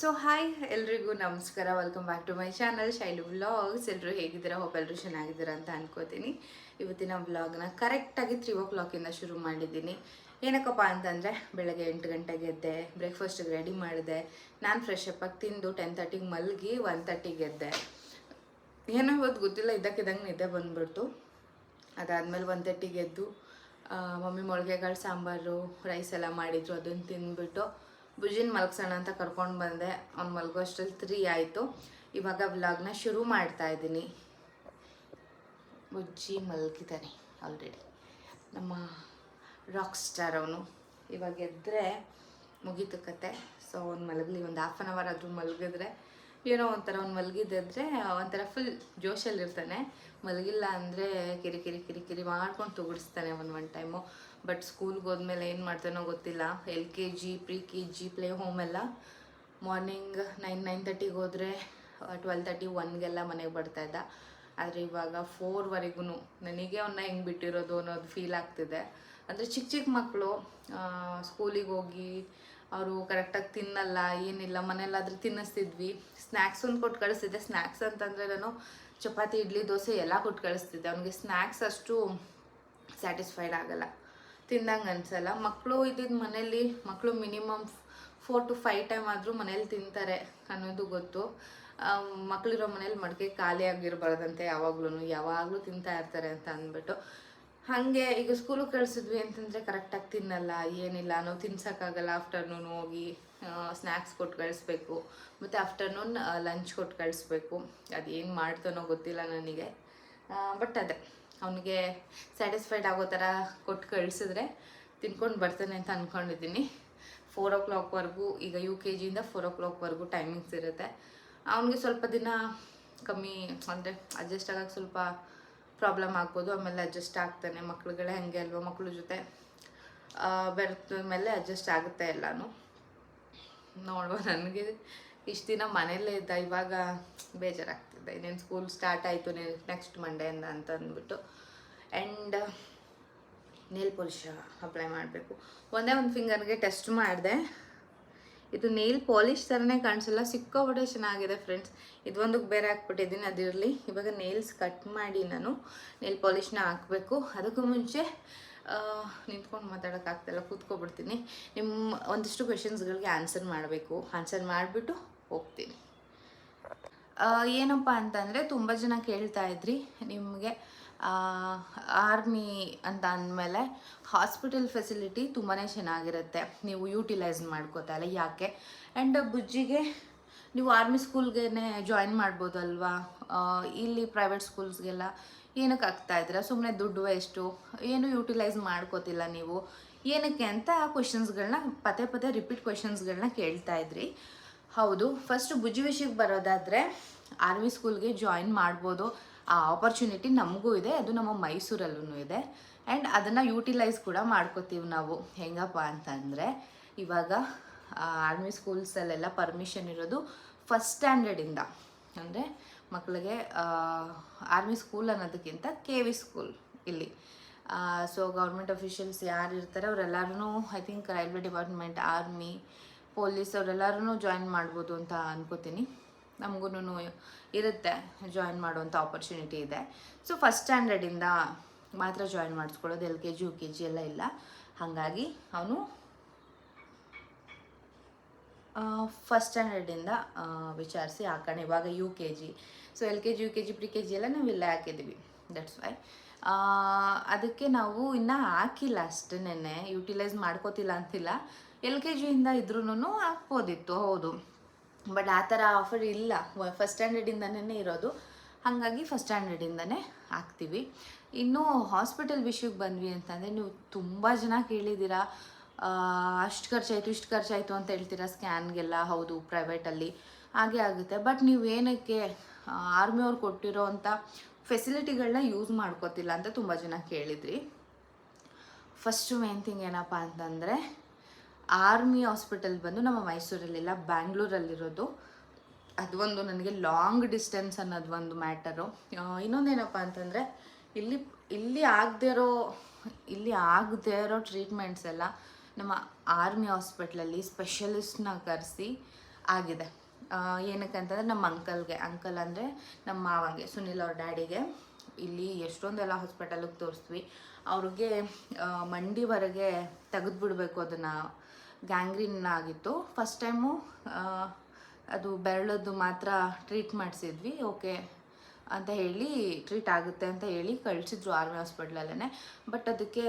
So hi ಎಲ್ರಿಗೂ ನಮಸ್ಕಾರ. Welcome back to my channel Shailu vlogs ಎಲ್ಲರೂ ಹೇಗಿದ್ದೀರಾ? ಹೋಪ್ ಎಲ್ಲರೂ ಚೆನ್ನಾಗಿದ್ದೀರಾ ಅಂತ ಅನ್ಕೋತೀನಿ. ಇವತ್ತಿನ ವ್ಲಾಗ್ನ ಕರೆಕ್ಟಾಗಿ ತ್ರೀ ಓ ಕ್ಲಾಕಿಂದ ಶುರು ಮಾಡಿದ್ದೀನಿ. ಏನಕ್ಕಪ್ಪ ಅಂತಂದರೆ, ಬೆಳಗ್ಗೆ ಎಂಟು ಗಂಟೆಗೆ ಎದ್ದೆ ಬ್ರೇಕ್ಫಾಸ್ಟಿಗೆ ರೆಡಿ ಮಾಡಿದೆ. ನಾನು ಫ್ರೆಶ್ ಅಪ್ ಆಗಿ ತಿಂದು ಟೆನ್ ತರ್ಟಿಗೆ ಮಲಗಿ ಒನ್ ತರ್ಟಿಗೆ ಎದ್ದೆ. ಏನೋ ಇವತ್ತು ಗೊತ್ತಿಲ್ಲ ಇದ್ದಕ್ಕಿದ್ದಂಗೆ ನಿದ್ದೆ ಬಂದ್ಬಿಡ್ತು. ಅದಾದಮೇಲೆ ಒನ್ ತರ್ಟಿಗೆ ಎದ್ದು ಮಮ್ಮಿ ಮೊಳಗೆಗಳು ಸಾಂಬಾರು ರೈಸ್ ಎಲ್ಲ ಮಾಡಿದ್ರು, ಅದನ್ನು ತಿಂದ್ಬಿಟ್ಟು ಬುಜ್ಜಿನ ಮಲಗ್ಸೋಣ ಅಂತ ಕರ್ಕೊಂಡು ಬಂದೆ. ಅವ್ನು ಮಲಗೋ ಅಷ್ಟರಲ್ಲಿ ತ್ರೀ ಆಯಿತು. ಇವಾಗ ವ್ಲಾಗ್ನ ಶುರು ಮಾಡ್ತಾ ಇದ್ದೀನಿ. ಬುಜ್ಜಿ ಮಲಗಿದ್ದಾನೆ ಆಲ್ರೆಡಿ ನಮ್ಮ ರಾಕ್ ಸ್ಟಾರ್ ಅವನು. ಇವಾಗ ಎದ್ದರೆ ಮುಗೀತು ಕತೆ. ಸೊ ಅವ್ನು ಮಲಗಲಿ, ಒಂದು ಹಾಫ್ ಆನ್ ಅವರ್ ಆದರೂ ಮಲಗಿದ್ರೆ ಏನೋ ಒಂಥರ ಅವ್ನು ಮಲಗಿದ್ರೆ ಒಂಥರ ಫುಲ್ ಜೋಶಲ್ಲಿರ್ತಾನೆ. ಮಲಗಿಲ್ಲ ಅಂದರೆ ಕಿರಿ ಕಿರಿ ಕಿರಿ ಕಿರಿ ಮಾಡ್ಕೊಂಡು ತೊಗಡಿಸ್ತಾನೆ ಒಂದು ಒನ್ ಟೈಮು ಬಟ್ ಸ್ಕೂಲ್ಗೆ ಹೋದ್ಮೇಲೆ ಏನು ಮಾಡ್ತಾನೋ ಗೊತ್ತಿಲ್ಲ. L K G pre K G play home ಎಲ್ಲ ಮಾರ್ನಿಂಗ್ ನೈನ್ ನೈನ್ ತರ್ಟಿಗೆ ಹೋದರೆ ಟ್ವೆಲ್ ತರ್ಟಿ ಒನ್ಗೆಲ್ಲ ಮನೆಗೆ ಬರ್ತಾ ಇದ್ದ. ಆದರೆ ಇವಾಗ ಫೋರ್ವರೆಗೂ ನನಗೆ ಅವನ್ನ ಹೆಂಗೆ ಬಿಟ್ಟಿರೋದು ಅನ್ನೋದು ಫೀಲ್ ಆಗ್ತಿದೆ. ಅಂದರೆ ಚಿಕ್ಕ ಚಿಕ್ಕ ಮಕ್ಕಳು ಸ್ಕೂಲಿಗೆ ಹೋಗಿ ಅವರು ಕರೆಕ್ಟಾಗಿ ತಿನ್ನಲ್ಲ, ಏನಿಲ್ಲ ಮನೇಲಾದರೂ ತಿನ್ನಿಸ್ತಿದ್ವಿ. ಸ್ನ್ಯಾಕ್ಸ್ ಒಂದು ಕೊಟ್ಟು ಕಳಿಸ್ತಿದ್ದೆ. ಸ್ನ್ಯಾಕ್ಸ್ ಅಂತಂದರೆ ನಾನು ಚಪಾತಿ, ಇಡ್ಲಿ, ದೋಸೆ ಎಲ್ಲ ಕೊಟ್ಟು ಕಳಿಸ್ತಿದ್ದೆ. ಅವ್ನಿಗೆ ಸ್ನ್ಯಾಕ್ಸ್ ಅಷ್ಟು ಸ್ಯಾಟಿಸ್ಫೈಡ್ ಆಗಲ್ಲ. ತಿಂದಂಗೆ ಅನ್ಸಲ್ಲ. ಮಕ್ಕಳು ಇದ್ದಿದ್ದು ಮನೆಯಲ್ಲಿ ಮಕ್ಕಳು minimum four to five time ಆದರೂ ಮನೇಲಿ ತಿಂತಾರೆ ಅನ್ನೋದು ಗೊತ್ತು. ಮಕ್ಕಳಿರೋ ಮನೇಲಿ ಮಡಿಕೆ ಖಾಲಿ ಆಗಿರಬಾರ್ದಂತೆ ಯಾವಾಗ್ಲೂ ಯಾವಾಗಲೂ ತಿಂತಾ ಇರ್ತಾರೆ ಅಂತ ಅಂದ್ಬಿಟ್ಟು. ಹಾಗೆ ಈಗ ಸ್ಕೂಲಿಗೆ ಕಳಿಸಿದ್ವಿ ಅಂತಂದರೆ ಕರೆಕ್ಟಾಗಿ ತಿನ್ನಲ್ಲ, ಏನಿಲ್ಲ, ನಾವು ತಿನ್ಸೋಕ್ಕಾಗಲ್ಲ ಆಫ್ಟರ್ನೂನ್ ಹೋಗಿ ಸ್ನ್ಯಾಕ್ಸ್ ಕೊಟ್ಟು ಕಳಿಸ್ಬೇಕು. ಮತ್ತು ಆಫ್ಟರ್ನೂನ್ ಲಂಚ್ ಕೊಟ್ಟು ಕಳಿಸ್ಬೇಕು. ಅದೇನು ಮಾಡ್ತಾನೋ ಗೊತ್ತಿಲ್ಲ ನನಗೆ. ಬಟ್ ಅದೇ, ಅವನಿಗೆ ಸ್ಯಾಟಿಸ್ಫೈಡ್ ಆಗೋ ಥರ ಕೊಟ್ಟು ಕಳಿಸಿದ್ರೆ ತಿನ್ಕೊಂಡು ಬರ್ತಾನೆ ಅಂತ ಅಂದ್ಕೊಂಡಿದ್ದೀನಿ ಫೋರ್ ಓ ಕ್ಲಾಕ್ವರೆಗೂ ಈಗ ಯು ಕೆ ಜಿಯಿಂದ ಫೋರ್ ಓ ಕ್ಲಾಕ್ವರೆಗೂ ಟೈಮಿಂಗ್ಸ್ ಇರುತ್ತೆ. ಅವನಿಗೆ ಸ್ವಲ್ಪ ದಿನ ಕಮ್ಮಿ, ಅಂದರೆ ಅಡ್ಜಸ್ಟ್ ಆಗೋಕ್ಕೆ ಸ್ವಲ್ಪ ಪ್ರಾಬ್ಲಮ್ ಆಗ್ಬೋದು, ಆಮೇಲೆ ಅಡ್ಜಸ್ಟ್ ಆಗ್ತಾನೆ. ಮಕ್ಳುಗಳೇ ಹಂಗೆ ಅಲ್ವಾ? ಮಕ್ಳ ಜೊತೆ ಬೆರೆತ ಮೇಲೆ ಅಡ್ಜಸ್ಟ್ ಆಗುತ್ತೆ ಎಲ್ಲನೂ. ನೋಡುವ, ನನಗೆ ಇಷ್ಟು ದಿನ ಮನೇಲೇ ಇದ್ದ, ಇವಾಗ ಬೇಜಾರಾಗ್ತಿದೆ. ಇನ್ನೇನು ಸ್ಕೂಲ್ ಸ್ಟಾರ್ಟ್ ಆಯಿತು ನೆಕ್ಸ್ಟ್ ಮಂಡೆಯಿಂದ ಅಂತ ಅಂದ್ಬಿಟ್ಟು. ಆ್ಯಂಡ್ ನೇಲ್ ಪೋಲಿಷ ಅಪ್ಲೈ ಮಾಡಬೇಕು. ಒಂದೇ ಒಂದು ಫಿಂಗರ್ಗೆ ಟೆಸ್ಟ್ ಮಾಡಿದೆ. ಇದು ನೇಲ್ ಪಾಲಿಶ್ ಥರನೇ ಕಾಣಿಸಲ್ಲ ಸಿಕ್ಕಾಪಟ್ಟೆ ಚೆನ್ನಾಗಿದೆ ಫ್ರೆಂಡ್ಸ್ ಇದೊಂದಕ್ಕೆ ಬೇರೆ ಹಾಕ್ಬಿಟ್ಟಿದ್ದೀನಿ, ಅದಿರಲಿ. ಇವಾಗ ನೇಲ್ಸ್ ಕಟ್ ಮಾಡಿ ನಾನು ನೇಲ್ ಪಾಲಿಶ್ನ ಹಾಕಬೇಕು. ಅದಕ್ಕೂ ಮುಂಚೆ ನಿಂತ್ಕೊಂಡು ಮಾತಾಡೋಕ್ಕಾಗ್ತಿಲ್ಲ ಕೂತ್ಕೊಬಿಡ್ತೀನಿ. ನಿಮ್ಮ ಒಂದಿಷ್ಟು ಕ್ವೆಶನ್ಸ್ಗಳಿಗೆ ಆನ್ಸರ್ ಮಾಡಬೇಕು. ಆನ್ಸರ್ ಮಾಡಿಬಿಟ್ಟು ಹೋಗ್ತೀನಿ. ಏನಪ್ಪ ಅಂತಂದರೆ, ತುಂಬ ಜನ ಕೇಳ್ತಾ ಇದ್ರಿ, ನಿಮಗೆ ಆರ್ಮಿ ಅಂತ ಅಂದಮೇಲೆ ಹಾಸ್ಪಿಟಲ್ ಫೆಸಿಲಿಟಿ ತುಂಬಾ ಚೆನ್ನಾಗಿರುತ್ತೆ. ನೀವು ಯೂಟಿಲೈಸ್ ಮಾಡ್ಕೋತಾ ಇಲ್ಲ. ಯಾಕೆ? ಆ್ಯಂಡ್ ಬುಜ್ಜಿಗೆ ನೀವು ಆರ್ಮಿ ಸ್ಕೂಲ್ಗೆ ಜಾಯಿನ್ ಮಾಡ್ಬೋದಲ್ವಾ? ಇಲ್ಲಿ ಪ್ರೈವೇಟ್ ಸ್ಕೂಲ್ಸ್ಗೆಲ್ಲ ಏನಕ್ಕೆ ಆಗ್ತಾ ಇದ್ದೀರಾ? ಸುಮ್ಮನೆ ದುಡ್ಡು ವೇಸ್ಟು ಏನು ಯೂಟಿಲೈಸ್ ಮಾಡ್ಕೋತಿಲ್ಲ ನೀವು? ಏನಕ್ಕೆ ಅಂತ ಕ್ವಶನ್ಸ್ಗಳನ್ನ ಪದೇ ಪದೇ ರಿಪೀಟ್ ಕ್ವಶನ್ಸ್ಗಳನ್ನ ಕೇಳ್ತಾ ಇದ್ರಿ. ಹೌದು. ಫಸ್ಟ್ ಬುಜ್ಜಿ ವಿಷಯಕ್ಕೆ ಬರೋದಾದರೆ ಆರ್ಮಿ ಸ್ಕೂಲ್ಗೆ ಜಾಯಿನ್ ಮಾಡ್ಬೋದು. ಆ ಆಪರ್ಚುನಿಟಿ ನಮಗೂ ಇದೆ, ಅದು ನಮ್ಮ ಮೈಸೂರಲ್ಲೂ ಇದೆ. ಆ್ಯಂಡ್ ಅದನ್ನು ಯೂಟಿಲೈಸ್ ಕೂಡ ಮಾಡ್ಕೋತೀವಿ ನಾವು. ಹೆಂಗಪ್ಪ ಅಂತಂದರೆ, ಇವಾಗ ಆರ್ಮಿ ಸ್ಕೂಲ್ಸಲ್ಲೆಲ್ಲ ಪರ್ಮಿಷನ್ ಇರೋದು ಫಸ್ಟ್ ಸ್ಟ್ಯಾಂಡರ್ಡಿಂದ ಅಂದರೆ ಮಕ್ಕಳಿಗೆ ಆರ್ಮಿ ಸ್ಕೂಲ್ ಅನ್ನೋದಕ್ಕಿಂತ ಕೆ ವಿ ಸ್ಕೂಲ್ ಇಲ್ಲಿ. ಸೊ ಗೌರ್ಮೆಂಟ್ ಅಫಿಷಿಯಲ್ಸ್ ಯಾರು ಇರ್ತಾರೆ ಅವರೆಲ್ಲರೂ I think railway department army police ಅವರೆಲ್ಲರೂ ಜಾಯಿನ್ ಮಾಡ್ಬೋದು ಅಂತ ಅನ್ಕೋತೀನಿ. ನಮಗೂ ಇರುತ್ತೆ ಜಾಯಿನ್ ಮಾಡುವಂಥ ಆಪರ್ಚುನಿಟಿ ಇದೆ. ಸೊ ಫಸ್ಟ್ ಸ್ಟ್ಯಾಂಡರ್ಡಿಂದ ಮಾತ್ರ join ಮಾಡಿಸ್ಕೊಳ್ಳೋದು, L K G, U K G ಎಲ್ಲ ಇಲ್ಲ. ಹಾಗಾಗಿ ಅವನು ಫಸ್ಟ್ ಸ್ಟ್ಯಾಂಡರ್ಡಿಂದ ವಿಚಾರಿಸಿ ಹಾಕೋಣ ಇವಾಗ U K G. So L K G, U K G, pre K G ಎಲ್ಲ ನಾವು ಇಲ್ಲೇ ಹಾಕಿದ್ದೀವಿ. ದಟ್ಸ್ ವೈ ಅದಕ್ಕೆ ನಾವು ಇನ್ನೂ ಹಾಕಿಲ್ಲ ಅಷ್ಟೇ ಯುಟಿಲೈಸ್ ಮಾಡ್ಕೋತಿಲ್ಲ ಅಂತಿಲ್ಲ. ಎಲ್ ಕೆ ಜಿಯಿಂದ ಇದ್ರೂ ಹಾಕ್ಬೋದಿತ್ತು ಹೌದು. ಬಟ್ ಆ ಥರ ಆಫರ್ ಇಲ್ಲ. ಫಸ್ಟ್ ಸ್ಟ್ಯಾಂಡರ್ಡಿಂದನೇ ಇರೋದು. ಹಾಗಾಗಿ ಫಸ್ಟ್ ಸ್ಟ್ಯಾಂಡರ್ಡಿಂದನೇ ಹಾಕ್ತೀವಿ. ಇನ್ನು ಹಾಸ್ಪಿಟಲ್ ವಿಷಯಕ್ಕೆ ಬಂದ್ವಿ ಅಂತಂದರೆ ನೀವು ತುಂಬ ಜನ ಕೇಳಿದ್ದೀರಾ. ಅಷ್ಟು ಖರ್ಚಾಯಿತು, ಇಷ್ಟು ಖರ್ಚಾಯಿತು ಅಂತ ಹೇಳ್ತೀರಾ ಸ್ಕ್ಯಾನ್ಗೆಲ್ಲ ಹೌದು ಪ್ರೈವೇಟಲ್ಲಿ ಹಾಗೆ ಆಗುತ್ತೆ. ಬಟ್ ನೀವು ಏನಕ್ಕೆ ಆರ್ಮಿಯವ್ರು ಕೊಟ್ಟಿರೋ ಅಂಥ ಫೆಸಿಲಿಟಿಗಳನ್ನ ಯೂಸ್ ಮಾಡ್ಕೋತಿಲ್ಲ ಅಂತ ತುಂಬ ಜನ ಕೇಳಿದ್ರಿ. ಫಸ್ಟು ಮೇನ್ ಥಿಂಗ್ ಏನಪ್ಪ ಅಂತಂದರೆ ಆರ್ಮಿ ಹಾಸ್ಪಿಟಲ್ ಬಂದು ನಮ್ಮ ಮೈಸೂರಲ್ಲಿಲ್ಲ ಬ್ಯಾಂಗ್ಳೂರಲ್ಲಿರೋದು. ಅದು ಒಂದು ನನಗೆ ಲಾಂಗ್ ಡಿಸ್ಟೆನ್ಸ್ ಅನ್ನೋದು ಒಂದು ಮ್ಯಾಟರು. ಇನ್ನೊಂದೇನಪ್ಪ ಅಂತಂದರೆ, ಇಲ್ಲಿ ಇಲ್ಲಿ ಆಗದೆ ಇರೋ, ಇಲ್ಲಿ ಆಗದೆ ಇರೋ ಟ್ರೀಟ್ಮೆಂಟ್ಸ್ ಎಲ್ಲ ನಮ್ಮ ಆರ್ಮಿ ಹಾಸ್ಪಿಟ್ಲಲ್ಲಿ ಸ್ಪೆಷಲಿಸ್ಟ್ನ ಕರೆಸಿ ಆಗಿದೆ. ಏನಕ್ಕೆ ಅಂತಂದರೆ, ನಮ್ಮ ಅಂಕಲ್ಗೆ. ಅಂಕಲ್ ಅಂದರೆ ನಮ್ಮ ಮಾವಂಗೆ, ಸುನಿಲ್ ಅವ್ರ ಡ್ಯಾಡಿಗೆ. ಇಲ್ಲಿ ಎಷ್ಟೊಂದೆಲ್ಲ ಹಾಸ್ಪಿಟಲಿಗೆ ತೋರಿಸ್ತೀವಿ. ಅವ್ರಿಗೆ ಮಂಡಿವರೆಗೆ ತೆಗೆದುಬಿಡ್ಬೇಕು ಅದನ್ನು ಗ್ಯಾಂಗ್ರೀನ್ ಆಗಿತ್ತು. ಫಸ್ಟ್ ಟೈಮು ಅದು ಬೆರಳದ್ದು ಮಾತ್ರ ಟ್ರೀಟ್ ಮಾಡಿಸಿದ್ವಿ. ಓಕೆ ಅಂತ ಹೇಳಿ ಟ್ರೀಟ್ ಆಗುತ್ತೆ ಅಂತ ಹೇಳಿ ಕಳಿಸಿದ್ರು ಆರ್ಮಿ ಹಾಸ್ಪಿಟ್ಲಲ್ಲೇ ಬಟ್ ಅದಕ್ಕೆ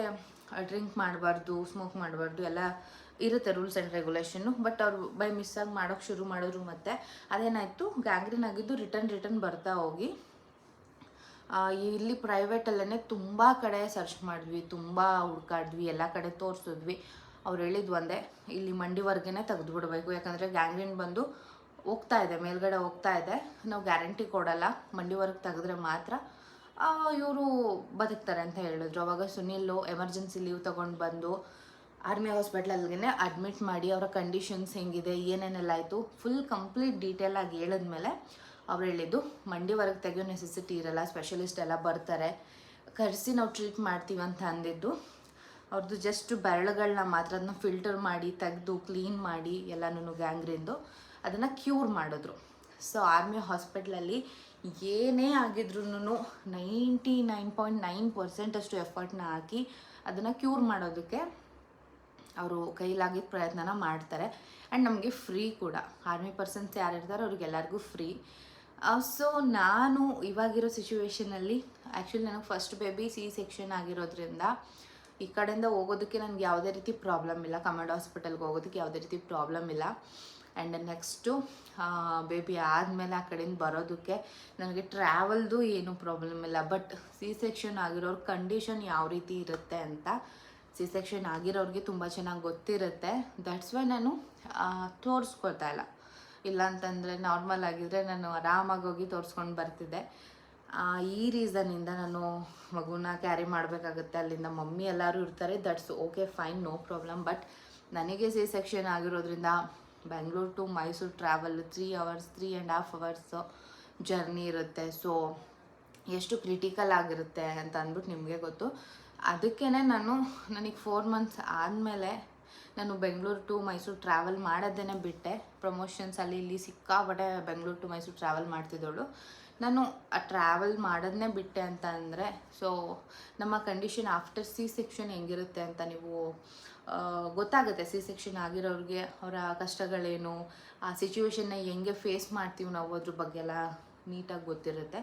ಡ್ರಿಂಕ್ ಮಾಡಬಾರ್ದು ಸ್ಮೋಕ್ ಮಾಡಬಾರ್ದು ಎಲ್ಲ ಇರುತ್ತೆ ರೂಲ್ಸ್ ಆ್ಯಂಡ್ ರೆಗ್ಯುಲೇಷನ್ನು ಬಟ್ ಅವ್ರು ಬೈ ಮಿಸ್ಸಾಗಿ ಮಾಡೋಕ್ಕೆ ಶುರು ಮಾಡಿದ್ರು ಮತ್ತೆ. ಅದೇನಾಯಿತು ಗ್ಯಾಂಗ್ರೀನ್ ಆಗಿದ್ದು ರಿಟರ್ನ್ ರಿಟರ್ನ್ ಬರ್ತಾ ಹೋಗಿ. ಇಲ್ಲಿ ಪ್ರೈವೇಟಲ್ಲೇ ತುಂಬ ಕಡೆ ಸರ್ಚ್ ಮಾಡಿದ್ವಿ, ತುಂಬ ಹುಡ್ಕಾಡಿದ್ವಿ, ಎಲ್ಲ ಕಡೆ ತೋರಿಸಿದ್ವಿ. ಅವ್ರು ಹೇಳಿದ್ದು ಒಂದೇ, ಇಲ್ಲಿ ಮಂಡಿವರೆಗೆ ತೆಗೆದು ಬಿಡಬೇಕು. ಯಾಕಂದರೆ ಗ್ಯಾಂಗ್ರೀನ್ ಬಂದು ಹೋಗ್ತಾ ಇದೆ, ಮೇಲ್ಗಡೆ ಹೋಗ್ತಾ ಇದೆ. ನಾವು ಗ್ಯಾರಂಟಿ ಕೊಡಲ್ಲ ಮಂಡಿವರೆಗೆ ತೆಗೆದ್ರೆ ಮಾತ್ರ ಇವರು ಬದುಕ್ತಾರೆ ಅಂತ ಹೇಳಿದ್ರು. ಅವಾಗ ಸುನಿಲು, ಎಮರ್ಜೆನ್ಸಿ ಲೀವ್ ತೊಗೊಂಡು ಬಂದು ಆರ್ಮಿ ಹಾಸ್ಪಿಟ್ಲಲ್ಲಿಗೆ ಅಡ್ಮಿಟ್ ಮಾಡಿ ಅವರ ಕಂಡೀಷನ್ಸ್ ಹೆಂಗಿದೆ, ಏನೇನೆಲ್ಲ ಆಯಿತು, ಫುಲ್ ಕಂಪ್ಲೀಟ್ ಡೀಟೇಲ್ ಡೀಟೇಲಾಗಿ ಹೇಳಿದ್ಮೇಲೆ ಅವ್ರು ಹೇಳಿದ್ದು ಮಂಡಿವರೆಗೆ ತೆಗೆಯೋ ನೆಸೆಸಿಟಿ ಇರಲ್ಲ ಸ್ಪೆಷಲಿಸ್ಟ್ ಎಲ್ಲ ಬರ್ತಾರೆ, ಕರೆಸಿ ನಾವು ಟ್ರೀಟ್ ಮಾಡ್ತೀವಿ ಅಂತ ಅಂದಿದ್ದು. ಅವ್ರದ್ದು ಜಸ್ಟ್ ಬೆರಳುಗಳನ್ನ ಮಾತ್ರ ಅದನ್ನ ಫಿಲ್ಟರ್ ಮಾಡಿ, ತೆಗೆದು ಕ್ಲೀನ್ ಮಾಡಿ ಎಲ್ಲನೂ ಗ್ಯಾಂಗ್ರಿಂದು ಅದನ್ನು ಕ್ಯೂರ್ ಮಾಡಿದ್ರು. ಸೊ ಆರ್ಮಿ ಹಾಸ್ಪಿಟ್ಲಲ್ಲಿ ಏನೇ ಆಗಿದ್ರೂ ನೈಂಟಿ ನೈನ್ ಪಾಯಿಂಟ್ ನೈನ್ ಪರ್ಸೆಂಟಷ್ಟು ಎಫರ್ಟ್ನ ಹಾಕಿ ಅದನ್ನು ಕ್ಯೂರ್ ಮಾಡೋದಕ್ಕೆ ಅವರು ಕೈಲಾಗಿದ್ದ ಪ್ರಯತ್ನನ ಮಾಡ್ತಾರೆ. ಆ್ಯಂಡ್ ನಮಗೆ ಫ್ರೀ ಕೂಡ. ಆರ್ಮಿ ಪರ್ಸನ್ಸ್ ಯಾರು ಇರ್ತಾರೆ ಅವ್ರಿಗೆಲ್ಲರಿಗೂ ಫ್ರೀ ಸೊ ನಾನು ಇವಾಗಿರೋ ಸಿಚುವೇಷನಲ್ಲಿ ಆ್ಯಕ್ಚುಲಿ ನನಗೆ ಫಸ್ಟ್ ಬೇಬಿ ಸಿ ಸೆಕ್ಷನ್ ಆಗಿರೋದ್ರಿಂದ ಈ ಕಡೆಯಿಂದ ಹೋಗೋದಕ್ಕೆ ನನಗೆ ಯಾವುದೇ ರೀತಿ ಪ್ರಾಬ್ಲಮ್ ಇಲ್ಲ. ಕಮಾಂಡ್ ಹಾಸ್ಪಿಟಲ್ಗೆ ಹೋಗೋದಕ್ಕೆ ಯಾವುದೇ ರೀತಿ ಪ್ರಾಬ್ಲಮ್ ಇಲ್ಲ. ಆ್ಯಂಡ್ ನೆಕ್ಸ್ಟು ಬೇಬಿ ಆದಮೇಲೆ ಆ ಕಡೆಯಿಂದ ಬರೋದಕ್ಕೆ ನನಗೆ ಟ್ರಾವೆಲ್ದು ಏನೂ ಪ್ರಾಬ್ಲಮ್ ಇಲ್ಲ. ಬಟ್ ಸಿ ಸೆಕ್ಷನ್ ಆಗಿರೋರ ಕಂಡೀಷನ್ ಯಾವ ರೀತಿ ಇರುತ್ತೆ ಅಂತ ಸಿ ಸೆಕ್ಷನ್ ಆಗಿರೋರಿಗೆ ತುಂಬ ಚೆನ್ನಾಗಿ ಗೊತ್ತಿರುತ್ತೆ. ದಟ್ಸ್ ವೈ ನಾನು ತೋರಿಸ್ಕೊಳ್ತಾ ಇಲ್ಲ. ಇಲ್ಲ ಅಂತಂದರೆ ನಾರ್ಮಲ್ ಆಗಿದ್ದರೆ ನಾನು ಆರಾಮಾಗಿ ಹೋಗಿ ತೋರಿಸ್ಕೊಂಡು ಬರ್ತಿದ್ದೆ. ಈ ರೀಸನಿಂದ ನಾನು ಮಗುನ ಕ್ಯಾರಿ ಮಾಡಬೇಕಾಗುತ್ತೆ. ಅಲ್ಲಿಂದ ಮಮ್ಮಿ ಎಲ್ಲರೂ ಇರ್ತಾರೆ. That's okay fine no problem but ನನಗೆ ಸಿ ಸೆಕ್ಷನ್ ಆಗಿರೋದ್ರಿಂದ Bengaluru to Mysuru travel three hours three and half hours journey ಇರುತ್ತೆ. ಸೊ ಎಷ್ಟು ಕ್ರಿಟಿಕಲ್ ಆಗಿರುತ್ತೆ ಅಂತ ಅಂದ್ಬಿಟ್ಟು ನಿಮಗೆ ಗೊತ್ತು. ಅದಕ್ಕೇ ನಾನು, ನನಗೆ ಫೋರ್ ಮಂತ್ಸ್ ಆದಮೇಲೆ ನಾನು ಬೆಂಗಳೂರು ಟು ಮೈಸೂರು ಟ್ರಾವೆಲ್ ಮಾಡೋದೇನೆ ಬಿಟ್ಟೆ. ಪ್ರಮೋಷನ್ಸ್ ಅಲ್ಲಿ ಇಲ್ಲಿ ಸಿಕ್ಕಾಪಟ್ಟೆ ಬೆಂಗಳೂರು ಟು ಮೈಸೂರು ಟ್ರಾವೆಲ್ ಮಾಡ್ತಿದ್ದವಳು ನಾನು ಆ ಟ್ರಾವೆಲ್ ಮಾಡೋದನ್ನೇ ಬಿಟ್ಟೆ ಅಂತ ಅಂದರೆ ಸೊ ನಮ್ಮ ಕಂಡೀಷನ್ ಆಫ್ಟರ್ ಸಿ ಸೆಕ್ಷನ್ ಹೆಂಗಿರುತ್ತೆ ಅಂತ ನೀವು ಗೊತ್ತಾಗುತ್ತೆ. ಸಿ ಸೆಕ್ಷನ್ ಆಗಿರೋರಿಗೆ ಅವರ ಕಷ್ಟಗಳೇನು, ಆ ಸಿಚುವೇಶನ್ನ ಹೆಂಗೆ ಫೇಸ್ ಮಾಡ್ತೀವಿ ನಾವು ಅದ್ರ ಬಗ್ಗೆ ಎಲ್ಲ ನೀಟಾಗಿ ಗೊತ್ತಿರುತ್ತೆ.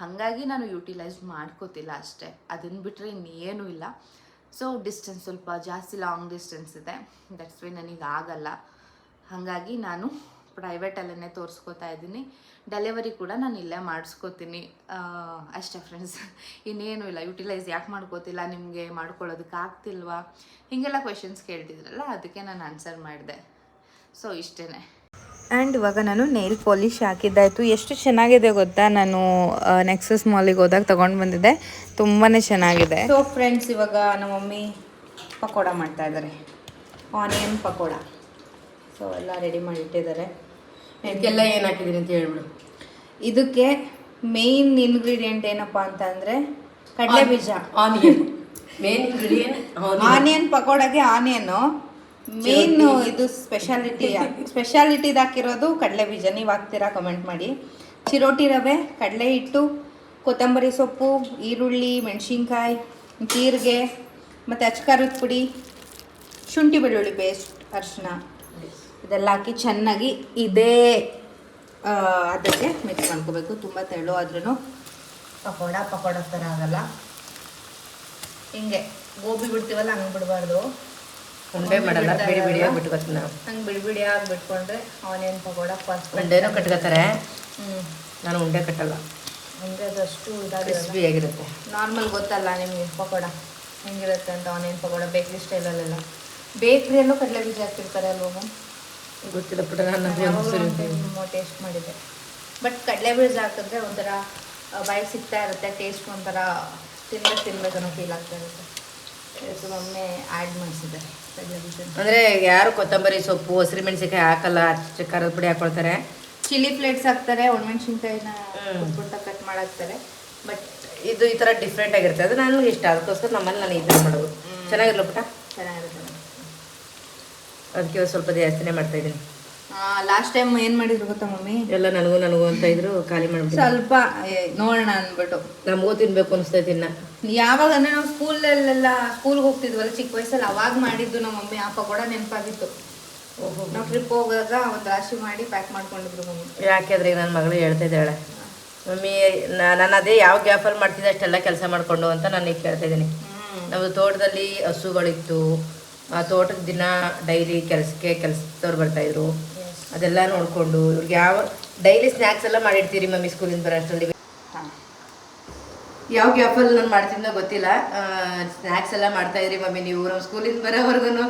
ಹಾಗಾಗಿ ನಾನು ಯೂಟಿಲೈಸ್ ಮಾಡ್ಕೋತಿಲ್ಲ ಅಷ್ಟೇ. ಅದನ್ನು ಬಿಟ್ಟರೆ ಇನ್ನೇನೂ ಇಲ್ಲ. ಸೊ ಡಿಸ್ಟೆನ್ಸ್ ಸ್ವಲ್ಪ ಜಾಸ್ತಿ ಲಾಂಗ್ ಡಿಸ್ಟೆನ್ಸ್ ಇದೆ. ದಟ್ಸ್ ವೇ ನನಗೆ ಆಗಲ್ಲ. ಹಾಗಾಗಿ ನಾನು ಪ್ರೈವೇಟಲ್ಲೇ ತೋರಿಸ್ಕೋತಾ ಇದ್ದೀನಿ. ಡೆಲಿವರಿ ಕೂಡ ನಾನು ಇಲ್ಲೇ ಮಾಡಿಸ್ಕೋತೀನಿ. ಅಷ್ಟೇ ಫ್ರೆಂಡ್ಸ್ ಇನ್ನೇನು ಇಲ್ಲ. ಯುಟಿಲೈಸ್ ಯಾಕೆ ಮಾಡ್ಕೋತಿಲ್ಲ? ನಿಮಗೆ ಮಾಡ್ಕೊಳ್ಳೋದಕ್ಕೆ ಆಗ್ತಿಲ್ವಾ? ಹೀಗೆಲ್ಲ ಕ್ವೆಶನ್ಸ್ ಕೇಳ್ತಿದ್ರಲ್ಲ ಅದಕ್ಕೆ ನಾನು ಆನ್ಸರ್ ಮಾಡಿದೆ. ಸೊ ಇಷ್ಟೇ ಆ್ಯಂಡ್ ಇವಾಗ ನಾನು ನೇಲ್ ಪಾಲಿಶ್ ಹಾಕಿದ್ದಾಯಿತು ಎಷ್ಟು ಚೆನ್ನಾಗಿದೆ ಗೊತ್ತಾ? ನಾನು ನೆಕ್ಸಸ್ ಮಾಲಿಗೆ ಹೋದಾಗ ತೊಗೊಂಡು ಬಂದಿದ್ದೆ. ತುಂಬಾ ಚೆನ್ನಾಗಿದೆ. ಸೊ ಫ್ರೆಂಡ್ಸ್ ಇವಾಗ ನಮ್ಮ ಮಮ್ಮಿ ಪಕೋಡ ಮಾಡ್ತಾ ಇದ್ದಾರೆ. ಆನಿಯನ್ ಪಕೋಡ. ಸೊ ಎಲ್ಲ ರೆಡಿ ಮಾಡಿ ಇಟ್ಟಿದ್ದಾರೆ ಇದಕ್ಕೆಲ್ಲ ಏನು ಹಾಕಿದ್ದೀನಿ ಅಂತ ಹೇಳ್ಬಿಡು. ಇದಕ್ಕೆ ಮೇನ್ ಇಂಗ್ರೀಡಿಯೆಂಟ್ ಏನಪ್ಪ ಅಂತಂದರೆ ಕಡಲೆ ಬೀಜ ಆನಿಯನ್ ಮೇನ್ ಇಂಗ್ರೀಡಿಯೆಂಟ್ ಆನಿಯನ್ ಪಕೋಡಗೆ ಆನಿಯನ್ನು ಮೇನ್ ಇದು ಸ್ಪೆಷಾಲಿಟಿ ಸ್ಪೆಷಾಲಿಟಿದು ಹಾಕಿರೋದು ಕಡಲೆ ಬೀಜ ನೀವು ಹಾಕ್ತೀರಾ ಕಮೆಂಟ್ ಮಾಡಿ. ಚಿರೋಟಿ ರವೆ ಕಡಲೆ ಹಿಟ್ಟು ಕೊತ್ತಂಬರಿ ಸೊಪ್ಪು ಈರುಳ್ಳಿ ಮೆಣಸಿನ್ಕಾಯಿ ಜೀರಿಗೆ ಮತ್ತು ಅಚ್ಕಾರದ ಪುಡಿ ಶುಂಠಿ ಬೆಳ್ಳುಳ್ಳಿ ಪೇಸ್ಟ್ ಅರಿಶಿನ ಇದೆಲ್ಲ ಹಾಕಿ ಚೆನ್ನಾಗಿ ಇದೇ ಅದಕ್ಕೆ ಮಿಕ್ಸ್ ಮಾಡ್ಕೋಬೇಕು. ತುಂಬ ತೆಳು ಆದ್ರೂ ಪಕೋಡ ಪಕೋಡ ಥರ ಆಗಲ್ಲ. ಹಿಂಗೆ ಗೋಬಿ ಬಿಡ್ತೀವಲ್ಲ ಹಂಗೆ ಬಿಡಬಾರ್ದು. ಉಂಡೆ ಮಾಡಲ್ಲ ಬಿಡಿ ಬಿಡಿಯಾಗಿ ಬಿಟ್ಕೊತೀನಿ ನಾವು. ಹಂಗೆ ಬಿಡಿ ಬಿಡಿಯಾಗಿ ಬಿಟ್ಕೊಂಡ್ರೆ ಆನಿಯನ್ ಪಕೋಡ ಫಸ್ಟ್ ಉಂಡೆನೂ ಕಟ್ಕೋತಾರೆ. ಹ್ಞೂ ನಾನು ಉಂಡೆ ಕಟ್ಟಲ್ಲ. ಉಂಡೆ ಅದಷ್ಟು ಆಗಿರುತ್ತೆ. ನಾರ್ಮಲ್ ಗೊತ್ತಲ್ಲ ನಿಮಗೆ ಪಕೋಡ. ಹೆಂಗಿರುತ್ತೆ ಅಂತ ಆನಿಯನ್ ಪಕೋಡ ಬೇಕ್ರಿ ಸ್ಟೈಲಲ್ಲೆಲ್ಲ. ಬೇಕ್ರಿಯಲ್ಲೂ ಕಡಲೆ ಬೀಜ ಹಾಕ್ತಿರ್ತಾರೆ ಅಲ್ವಾ ಗೊತ್ತಿಲ್ಲ ಪುಟ್ಟ ನಾನು ಟೇಸ್ಟ್ ಮಾಡಿದ್ದೆ ಬಟ್ ಕಡಲೆ ಬೀಜ ಹಾಕಿದ್ರೆ ಒಂಥರ ಬಾಯಿ ಸಿಗ್ತಾ ಇರುತ್ತೆ ಟೇಸ್ಟ್ ಒಂಥರ ತಿನ್ಬೇಕು ತಿನ್ಬೇಕು ಅನ್ನೋ ಫೀಲ್ ಆಗ್ತಾ ಇರುತ್ತೆ. ಒಮ್ಮೆ ಆ್ಯಡ್ ಮಾಡಿಸಿದೆ ಅಂದರೆ ಯಾರು ಕೊತ್ತಂಬರಿ ಸೊಪ್ಪು ಹಸಿರು ಮೆಣಸಿನ್ಕಾಯಿ ಹಾಕಲ್ಲ ಕರದ ಖಾರದ ಪುಡಿ ಹಾಕೊಳ್ತಾರೆ? ಚಿಲ್ಲಿ ಫ್ಲೇಕ್ಸ್ ಹಾಕ್ತಾರೆ ಒಣಮೆಣ್ಸಿನ್ಕಾಯಿನ ಕಟ್ ಮಾಡಾಕ್ತಾರೆ. ಬಟ್ ಇದು ಈ ಥರ ಡಿಫ್ರೆಂಟ್ ಆಗಿರುತ್ತೆ. ಅದು ನನಗೆ ಇಷ್ಟ. ಅದಕ್ಕೋಸ್ಕರ ನಮ್ಮಲ್ಲಿ ನಾನು ಇದನ್ನ ಮಾಡೋದು. ಚೆನ್ನಾಗಿರಲ್ಲ ಪುಟ ಚೆನ್ನಾಗಿರುತ್ತೆ. ಅದಕ್ಕೆ ಸ್ವಲ್ಪ ಜಾಸ್ತಿನೇ ಮಾಡ್ತಾ ಇದ್ದೀನಿ. ಲಾಸ್ಟ್ ಟೈಮ್ ಏನು ಮಾಡಿದ್ರು ಗೊತ್ತಾ ಮಮ್ಮಿ? ಎಲ್ಲ ನನಗೂ ನನಗೂ ಅಂತ ಇದ್ರು ಖಾಲಿ ಮಾಡ್ಬಿಟ್ಟು ಸ್ವಲ್ಪ ನೋಡೋಣ ಅಂದ್ಬಿಟ್ಟು. ನಮಗೂ ತಿನ್ಬೇಕು ಅನಿಸ್ತೈತಿ ಇನ್ನ. ಯಾವಾಗ ಅಂದ್ರೆ ನಾವು ಸ್ಕೂಲಲ್ಲೆಲ್ಲ ಸ್ಕೂಲ್ಗೆ ಹೋಗ್ತಿದ್ವಲ್ಲ ಚಿಕ್ಕ ವಯಸ್ಸಲ್ಲಿ ಅವಾಗ ಮಾಡಿದ್ದು ನಮ್ಮ ಮಮ್ಮಿ ಅಪ್ಪ ಕೂಡ ನೆನಪಾಗಿತ್ತು. ನಾವು ಟ್ರಿಪ್ ಹೋಗಾಗ ಒಂದು ರಾಶಿ ಮಾಡಿ ಪ್ಯಾಕ್ ಮಾಡ್ಕೊಂಡಿದ್ರು ಮಮ್ಮಿ. ಯಾಕೆಂದ್ರೆ ನನ್ನ ಮಗಳು ಹೇಳ್ತಾ ಇದ್ದಾಳೆ. ಮಮ್ಮಿ ನಾನು ಅದೇ ಯಾವ ಗ್ಯಾಪಲ್ಲಿ ಮಾಡ್ತಿದ್ದೆ ಅಷ್ಟೆಲ್ಲ ಕೆಲಸ ಮಾಡಿಕೊಂಡು ಅಂತ ನಾನು ಈಗ ಕೇಳ್ತಾ ಇದ್ದೀನಿ. ನಮ್ಮದು ತೋಟದಲ್ಲಿ ಹಸುಗಳಿತ್ತು ಆ ತೋಟದ ದಿನ ಡೈಲಿ ಕೆಲಸಕ್ಕೆ ಕೆಲಸದವ್ರು ಬರ್ತಾಯಿದ್ರು. ಅದೆಲ್ಲ ನೋಡಿಕೊಂಡು ಇವ್ರಿಗೆ ಯಾವ ಡೈಲಿ ಸ್ನ್ಯಾಕ್ಸ್ ಎಲ್ಲ ಮಾಡಿರ್ತೀರಿ ಮಮ್ಮಿ ಸ್ಕೂಲಿಂದ ಬರೋ ಅಷ್ಟರಲ್ಲಿ? ಯಾವ ಗ್ಯಾಪಲ್ಲಿ ನಾನು ಮಾಡ್ತಿದ್ನೋ ಗೊತ್ತಿಲ್ಲ. ಸ್ನ್ಯಾಕ್ಸ್ ಎಲ್ಲ ಮಾಡ್ತಾ ಇದ್ರಿ ಮಮ್ಮಿ ನೀವು. ನಮ್ಮ ಸ್ಕೂಲಿಂದ ಬರೋವರೆಗೂ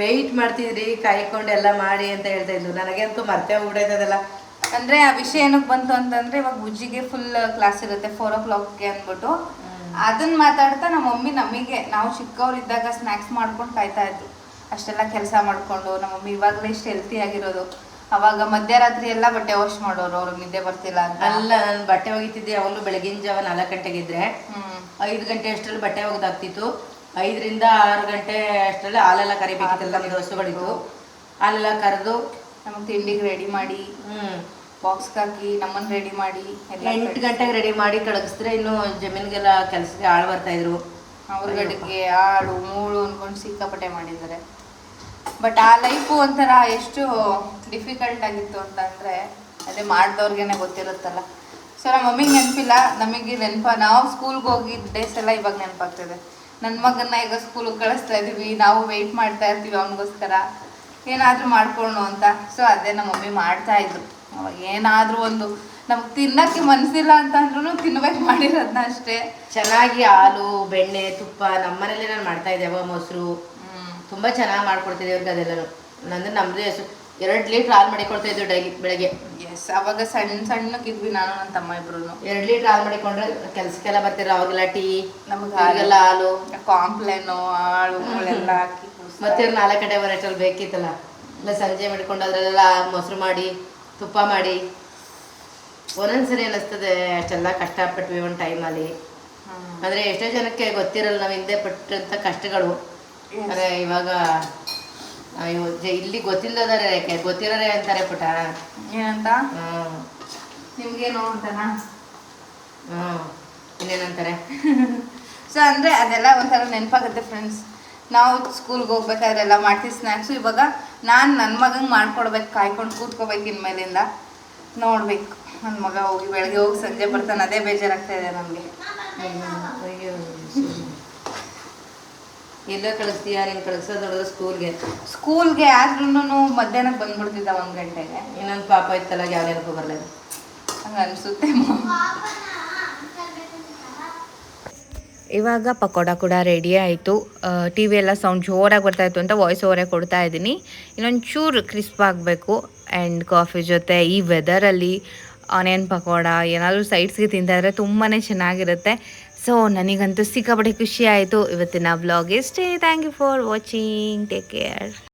ವೆಯ್ಟ್ ಮಾಡ್ತಿದ್ರಿ ಕಾಯ್ಕೊಂಡು ಎಲ್ಲ ಮಾಡಿ ಅಂತ ಹೇಳ್ತಾ ಇದ್ರು. ನನಗೆ ಅಂತೂ ಮರ್ತೇ ಹೋಗ್ಬಿಡೈತದೆಲ್ಲ ಅಂದ್ರೆ ಆ ವಿಷಯ ಏನಕ್ಕೆ ಬಂತು ಅಂತಂದ್ರೆ ಇವಾಗ ಬುಜ್ಜಿಗೆ ಫುಲ್ ಕ್ಲಾಸ್ ಇರುತ್ತೆ ಫೋರ್ ಓ ಕ್ಲಾಕ್ಗೆ ಅಂದ್ಬಿಟ್ಟು. ಅದನ್ನ ಮಾತಾಡ್ತಾ ನಮ್ಮ ಮಮ್ಮಿ ನಮಗೆ ನಾವು ಚಿಕ್ಕವರಿದ್ದಾಗ ಸ್ನ್ಯಾಕ್ಸ್ ಮಾಡ್ಕೊಂಡು ಕಾಯ್ತಾ ಇದ್ರು ಅಷ್ಟೆಲ್ಲ ಕೆಲಸ ಮಾಡಿಕೊಂಡು ನಮ್ಮ ಮಮ್ಮಿ ಇವಾಗಲೇ ಇಷ್ಟು ಹೆಲ್ತಿ ಆಗಿರೋದು. ಅವಾಗ ಮಧ್ಯರಾತ್ರಿ ಎಲ್ಲ ಬಟ್ಟೆ ವಾಶ್ ಮಾಡೋರು ಅವ್ರಿಗೆ ನಿದ್ದೆ ಬರ್ತಿಲ್ಲ ಅಂತ. ಅಲ್ಲ ನಾನು ಬಟ್ಟೆ ಒಗಿತಿದ್ದೆ ಯಾವಾಗಲೂ ಬೆಳಗಿನ ಜಾವ ನಾಲ್ಕು ಗಂಟೆಗೆ ಇದ್ರೆ. ಹ್ಮ್. ಐದು ಗಂಟೆ ಅಷ್ಟರಲ್ಲಿ ಬಟ್ಟೆ ಒಗ್ದಾಗ್ತಿತ್ತು. ಐದರಿಂದ ಆರು ಗಂಟೆ ಅಷ್ಟರಲ್ಲಿ ಹಾಲೆಲ್ಲ ಕರಿಬೇಕಿತ್ತಲ್ಲ ಹಸುಗಳಿತ್ತು ಹಾಲೆಲ್ಲ ಕರೆದು. ನಮಗೆ ತಿಂಡಿಗೆ ರೆಡಿ ಮಾಡಿ. ಹ್ಮ್. ಬಾಕ್ಸ್ಗೆ ಹಾಕಿ ನಮ್ಮನ್ನು ರೆಡಿ ಮಾಡಿ ಎಂಟು ಗಂಟೆಗೆ ರೆಡಿ ಮಾಡಿ ಕಳಗಿಸಿದ್ರೆ ಇನ್ನು ಜಮೀನಿಗೆಲ್ಲ ಕೆಲಸಕ್ಕೆ ಆಳು ಬರ್ತಾ ಇದ್ರು. ಅವ್ರ ಗಡಿಗೆ ಆಳು ಮೂಳು ಅಂದ್ಕೊಂಡು ಸಿಕ್ಕಾಪಟ್ಟೆ ಮಾಡಿದ್ದಾರೆ. ಬಟ್ ಆ ಲೈಫು ಒಂಥರ ಎಷ್ಟು ಡಿಫಿಕಲ್ಟ್ ಆಗಿತ್ತು ಅಂತಂದರೆ ಅದೇ ಮಾಡಿದವ್ರಿಗೇನೆ ಗೊತ್ತಿರುತ್ತಲ್ಲ. ಸೊ ನಮ್ಮ ಮಮ್ಮಿಗೆ ನೆನಪಿಲ್ಲ ನಮಗೆ ನೆನಪ ನಾವು ಸ್ಕೂಲ್ಗೆ ಹೋಗಿದ್ದ ಡೇಸ್ ಎಲ್ಲ ಇವಾಗ ನೆನಪಾಗ್ತದೆ. ನನ್ನ ಮಗನ್ನ ಈಗ ಸ್ಕೂಲಿಗೆ ಕಳಿಸ್ತಾ ಇದ್ದೀವಿ ನಾವು ವೆಯ್ಟ್ ಮಾಡ್ತಾ ಇರ್ತೀವಿ ಅವನಿಗೋಸ್ಕರ. ಏನಾದರೂ ಮಾಡ್ಕೊಳ್ಳೋ ಅಂತ. ಸೊ ಅದೇ ನಮ್ಮ ಮಮ್ಮಿ ಮಾಡ್ತಾ ಇದ್ರು. ಅವಾಗ ಏನಾದರೂ ಒಂದು ನಮ್ಗೆ ತಿನ್ನಕ್ಕೆ ಮನಸ್ಸಿಲ್ಲ ಅಂತಂದ್ರೂ ತಿನ್ಬೇಕು ಮಾಡಿರೋದನ್ನ ಅಷ್ಟೇ. ಚೆನ್ನಾಗಿ ಹಾಲು ಬೆಣ್ಣೆ ತುಪ್ಪ ನಮ್ಮನೇಲಿ ನಾನು ಮಾಡ್ತಾ ಇದ್ದೇವೆ ಮೊಸರು. ತುಂಬ ಚೆನ್ನಾಗಿ ಮಾಡ್ಕೊಡ್ತಿದ್ದೆ ಅವ್ರಿಗೆ ಅದೆಲ್ಲರೂ ನಂದು ನಮ್ದೇ ಹೆಸರು. ಎರಡು ಲೀಟ್ರ್ ಹಾಲು ಮಾಡಿಕೊಡ್ತಾ ಇದ್ದು ಡೈಲಿ ಬೆಳಗ್ಗೆ. ಎಸ್ ಅವಾಗ ಸಣ್ಣ ಸಣ್ಣಕ್ಕಿದ್ವಿ ನಾನು ನನ್ನ ತಮ್ಮ ಇಬ್ರು ಎರಡು ಲೀಟ್ರ್ ಹಾಲು ಮಾಡಿಕೊಂಡ್ರೆ ಕೆಲಸಕ್ಕೆಲ್ಲ ಬರ್ತಿರ ಅವಾಗೆಲ್ಲ ಟೀ ನಮ್ಗೆ ಅವ್ರಿಗೆಲ್ಲ ಹಾಲು. ಕಾಂಪ್ಲೇನು ಎಲ್ಲ ಹಾಕಿ ಮತ್ತೆ ನಾಲ್ಕು ಗಂಟೆ ಬರೋಷ್ಟರಲ್ಲಿ ಬೇಕಿತ್ತಲ್ಲ. ಇಲ್ಲ ಸಂಜೆ ಮಾಡಿಕೊಂಡು ಅದರಲ್ಲೆಲ್ಲ ಮೊಸರು ಮಾಡಿ ತುಪ್ಪ ಮಾಡಿ. ಒಂದೊಂದ್ಸರಿ ಅನ್ನಿಸ್ತದೆ ಅಷ್ಟೆಲ್ಲ ಕಷ್ಟಪಟ್ವಿ ಒಂದು ಟೈಮಲ್ಲಿ. ಅಂದರೆ ಎಷ್ಟೋ ಜನಕ್ಕೆ ಗೊತ್ತಿರಲ್ಲ ನಾವು ಹಿಂದೆ ಪಟ್ಟಂಥ ಕಷ್ಟಗಳು. ಅಂದರೆ ಇವಾಗ ಇಲ್ಲಿ ಗೊತ್ತಿಲ್ಲದಾರೆ ಗೊತ್ತಿರೋರೆ ಅಂತಾರೆ ಪುಟ. ಏನಂತ? ನಿಮ್ಗೇನು ಅಂತನಾ? ಹ್ಞೂ ಇನ್ನೇನಂತಾರೆ? ಸೊ ಅಂದರೆ ಅದೆಲ್ಲ ಒಂಥರ ನೆನಪಾಗುತ್ತೆ ಫ್ರೆಂಡ್ಸ್ ನಾವು ಸ್ಕೂಲ್ಗೆ ಹೋಗ್ಬೇಕಾದ್ರೆ ಎಲ್ಲ ಮಾಡ್ತೀವಿ ಸ್ನ್ಯಾಕ್ಸು ಇವಾಗ ನಾನು ನನ್ನ ಮಗಂಗೆ ಮಾಡ್ಕೊಡ್ಬೇಕು ಕಾಯ್ಕೊಂಡು ಕೂತ್ಕೋಬೇಕು ಇನ್ಮೇಲಿಂದ. ನೋಡ್ಬೇಕು. ನನ್ನ ಮಗ ಹೋಗಿ ಬೆಳಗ್ಗೆ ಹೋಗಿ ಸಂಜೆ ಬರ್ತಾನೆ ಅದೇ ಬೇಜಾರಾಗ್ತಾ ಇದೆ ನಮಗೆ ಅಯ್ಯೋ ಎಲ್ಲ ಕಳಿಸ್ತೀಯ ನೀನು ಕಳಿಸೋದು ಸ್ಕೂಲ್ಗೆ ಸ್ಕೂಲ್ಗೆ ಆದ್ರೂ ಮಧ್ಯಾಹ್ನಕ್ಕೆ ಬಂದ್ಬಿಡ್ತಿದ್ದ ಒಂದು ಗಂಟೆಗೆ. ಇನ್ನೊಂದು ಪಾಪ ಇತ್ತಲ್ಲ ಯಾವ ನೆನಪು ಬರಲಿಲ್ಲ. ಹಂಗೆ ಅನಿಸುತ್ತೆ. ಇವಾಗ ಪಕೋಡ ಕೂಡ ರೆಡಿ ಆಯಿತು. ಟಿ ವಿ ಎಲ್ಲ ಸೌಂಡ್ ಜೋರಾಗಿ ಬರ್ತಾ ಇತ್ತು ಅಂತ ವಾಯ್ಸ್ ಓವರೇ ಕೊಡ್ತಾ ಇದ್ದೀನಿ. ಇನ್ನೊಂದು ಚೂರು ಕ್ರಿಸ್ಪ್ ಆಗಬೇಕು ಆ್ಯಂಡ್ ಕಾಫಿ ಜೊತೆ ಈ ವೆದರಲ್ಲಿ ಆನಿಯನ್ ಪಕೋಡ, ಏನಾದರೂ ಸೈಡ್ಸ್ಗೆ ತಿಂತಾಯಿದ್ರೆ ತುಂಬಾ ಚೆನ್ನಾಗಿರುತ್ತೆ. ಸೊ ನನಗಂತೂ ಸಿಕ್ಕಾಪಟ್ಟೆ ಖುಷಿ ಆಯಿತು. ಇವತ್ತಿನ ಬ್ಲಾಗ್ ಇಷ್ಟೇ thank you for watching take care